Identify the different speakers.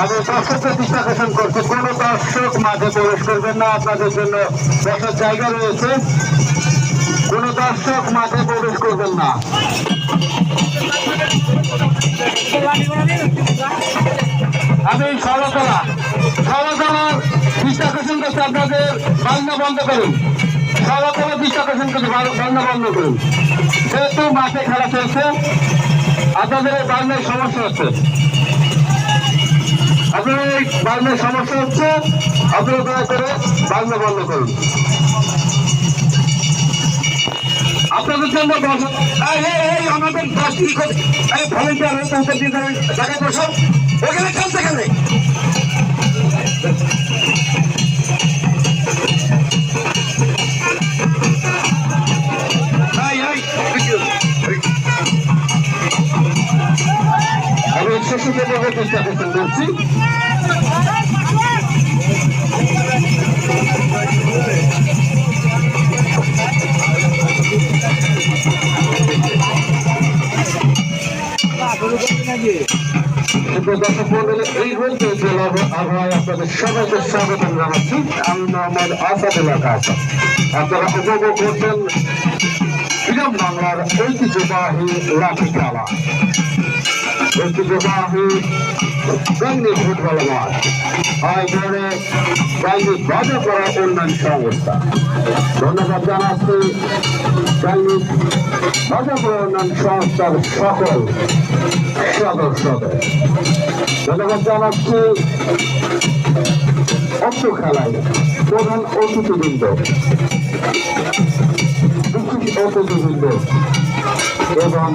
Speaker 1: আমি দর্শকদের দৃষ্টি আকর্ষণ করছি। কোনো দর্শক মাঠে প্রবেশ করবেন না, আপনাদের জন্য বসার জায়গা রয়েছে। কোনো দর্শক মাঠে প্রবেশ করবেন না। আমি সরতলা সরতলার দৃষ্টি আকর্ষণ করছি, আপনাদের বাংলা বন্ধ করুন। সরতলা দৃষ্টি আকর্ষণ করছি বাংলা বন্ধ করুন। যেহেতু মাঠে খেলা চলছে। আপনাদের বাংলায় সমস্যা হচ্ছে। আপনাদের এই বাংলার সমস্যা হচ্ছে, আপনারা দয়া করে বাংলা বন্ধ করুন। আপনাদের জন্য আমাদের দশ ভলেন্টিয়ার জায়গায় বসো ওখানে চলছে কেন আমি শিশুদের চেষ্টা করতে বলছি এই বলতে আবহাওয়ায় আপনাদের সবাইকে স্বাগতম জানাচ্ছি। আমি মোহাম্মদ আসাদুল্লাহ কাসা আপনারা উপভোগ করছেন ইরাম বাংলার ঐতিহ্যবাহী লাঠি খেলা ঐতিহ্যবাহী গাঙ্গি ফুটবল মাঠ আয়োজনে গাঙ্গি বাজার করা উন্নয়ন সংস্থা। ধন্যবাদ জানাচ্ছি গাঙ্গি বাজার করা উন্নয়ন সংস্থার সকল সদস্যদের। ধন্যবাদ জানাচ্ছি অর্থ খেলায় প্রধান অতিথিবৃন্দ। বিশেষ অতিথিবৃন্দ এবং